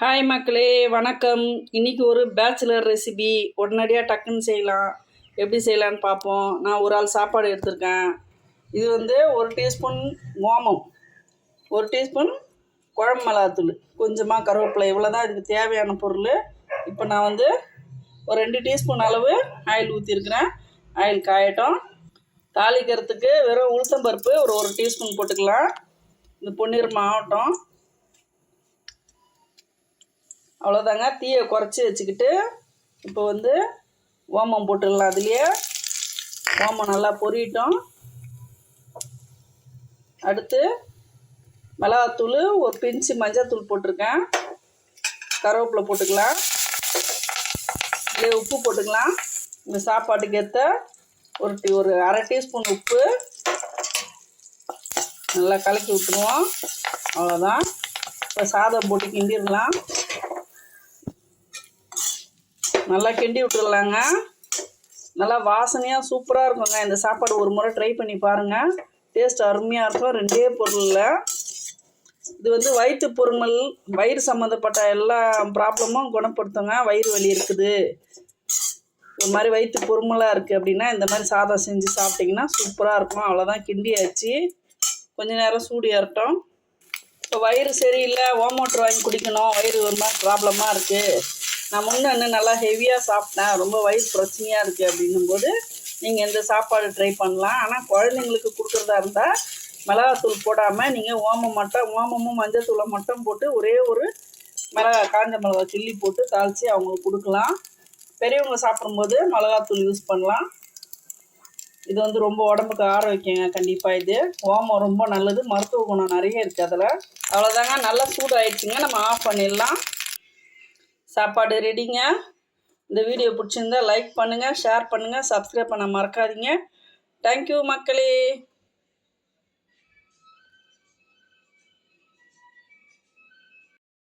Hi மக்களே வணக்கம். இன்றைக்கி ஒரு பேச்சுலர் ரெசிபி உடனடியாக டக்குன்னு செய்யலாம். எப்படி செய்யலான்னு பார்ப்போம். நான் ஒரு ஆள் சாப்பாடு எடுத்திருக்கேன். இது வந்து ஒரு டீஸ்பூன் ஓமம். ஒரு டீஸ்பூன் குழம்பு மிளகாத்தூள். கொஞ்சமாக கருவேப்பிலை. இவ்வளோ தான் இதுக்கு தேவையான பொருள். இப்போ நான் வந்து ஒரு ரெண்டு டீஸ்பூன் அளவு ஆயில் ஊற்றிருக்கிறேன் ஆயில் காயட்டும். தாளிக்கிறதுக்கு வெறும் உளுத்தம்பருப்பு ஒரு ஒரு டீஸ்பூன் போட்டுக்கலாம். இந்த பொன்னீர் ஆகட்டும். அவ்வளோதாங்க தீயை குறைச்சி வச்சுக்கிட்டு இப்போ வந்து ஓமம் போட்டுடலாம் அதுலேயே. ஓமம் நல்லா பொரியட்டும். அடுத்து மிளகாத்தூள் ஒரு பிஞ்சு மஞ்சள்தூள் போட்டிருக்கேன். கருவேப்பிலை போட்டுக்கலாம். இதுலேயே உப்பு போட்டுக்கலாம். இந்த சாப்பாட்டுக்கு ஏற்ற ஒரு டீ ஒரு அரை டீஸ்பூன் உப்பு. நல்லா கலக்கி விட்டுருவோம். அவ்வளோதான் இப்போ சாதம் போட்டு கிண்டிடலாம். நல்லா கிண்டி விட்டுடலாங்க. நல்லா வாசனையாக சூப்பராக இருக்குங்க. இந்த சாப்பாடு ஒரு முறை ட்ரை பண்ணி பாருங்கள் டேஸ்ட் அருமையாக இருக்கும். ரெண்டே பொருளில். இது வந்து வயிற்று பொருமல் வயிறு சம்மந்தப்பட்ட எல்லா ப்ராப்ளமும் குணப்படுத்துங்க. வயிறு வலி இருக்குது. ஒரு மாதிரி வயிற்று பொறுமலாக இருக்குது அப்படின்னா இந்த மாதிரி சாதம் செஞ்சு சாப்பிட்டிங்கன்னா சூப்பராக இருக்கும். அவ்வளோதான் கிண்டியாச்சு. கொஞ்ச நேரம் சூடு ஏறட்டும். இப்போ வயிறு சரியில்லை. ஓமோட்டர் வாங்கி குடிக்கணும். வயிறு ஒரு மாதிரி ப்ராப்ளமாக இருக்குது நான் முன்னே நல்லா ஹெவியாக சாப்பிட்டேன். ரொம்ப வயிறு பிரச்சனையாக இருக்குது அப்படின்னும் போது நீங்கள் இந்த சாப்பாடு ட்ரை பண்ணலாம். ஆனால் குழந்தைங்களுக்கு கொடுக்குறதா இருந்தால் மிளகாத்தூள் போடாமல் நீங்கள் ஓமம் மட்டும் ஓமமும் மஞ்சத்தூளை மட்டும் போட்டு ஒரே ஒரு மிளகா காஞ்ச மிளகா கிள்ளி போட்டு தாளித்து அவங்களுக்கு கொடுக்கலாம். பெரியவங்க சாப்பிடும்போது மிளகாத்தூள் யூஸ் பண்ணலாம். இது வந்து ரொம்ப உடம்புக்கு ஆரோக்கியங்க கண்டிப்பாக இது. ஓமம் ரொம்ப நல்லது. மருத்துவ குணம் நிறைய இருக்குது அதில். அவ்வளோதாங்க நல்லா சூடு நம்ம ஆஃப் பண்ணிடலாம். சாப்பாடு ரெடிங்க இந்த வீடியோ பிடிச்சிருந்தா லைக் பண்ணுங்கள் ஷேர் பண்ணுங்கள் சப்ஸ்கிரைப் பண்ண மறக்காதீங்க. தேங்க்யூ மக்களே.